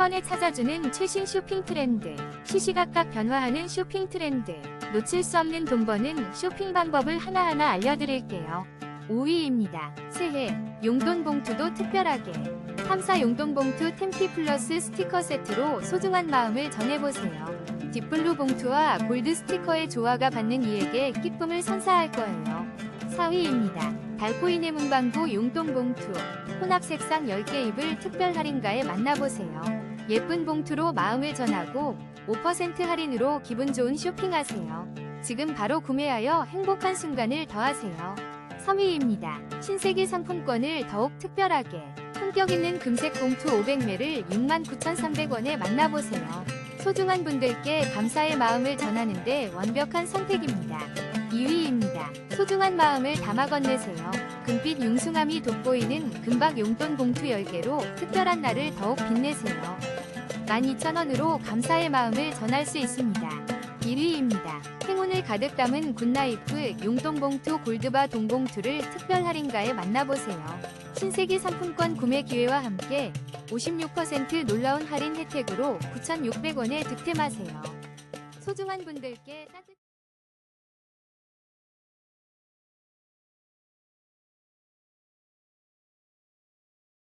번에 찾아주는 최신 쇼핑 트렌드, 시시각각 변화하는 쇼핑 트렌드, 놓칠 수 없는 돈 버는 쇼핑 방법을 하나하나 알려드릴게요. 5위입니다. 새해 용돈 봉투도 특별하게 3사 용돈 봉투 템피 플러스 스티커 세트로 소중한 마음을 전해보세요. 딥블루 봉투와 골드 스티커의 조화가 받는 이에게 기쁨을 선사할 거예요. 4위입니다. 달코인의 문방구 용돈 봉투 혼합 색상 10개 입을 특별 할인가에 만나보세요. 예쁜 봉투로 마음을 전하고 5% 할인으로 기분 좋은 쇼핑하세요. 지금 바로 구매하여 행복한 순간을 더하세요. 3위입니다. 신세계 상품권을 더욱 특별하게 품격 있는 금색 봉투 500매를 69,300원에 만나보세요. 소중한 분들께 감사의 마음을 전하는데 완벽한 선택입니다. 2위입니다. 소중한 마음을 담아 건네세요. 금빛 융숭함이 돋보이는 금박 용돈 봉투 10개로 특별한 날을 더욱 빛내세요. 12,000원으로 감사의 마음을 전할 수 있습니다. 1위입니다. 행운을 가득 담은 굿나이프 용돈 봉투 골드바 동봉투를 특별 할인가에 만나보세요. 신세계 상품권 구매 기회와 함께 56% 놀라운 할인 혜택으로 9,600원에 득템하세요. 소중한 분들께 따뜻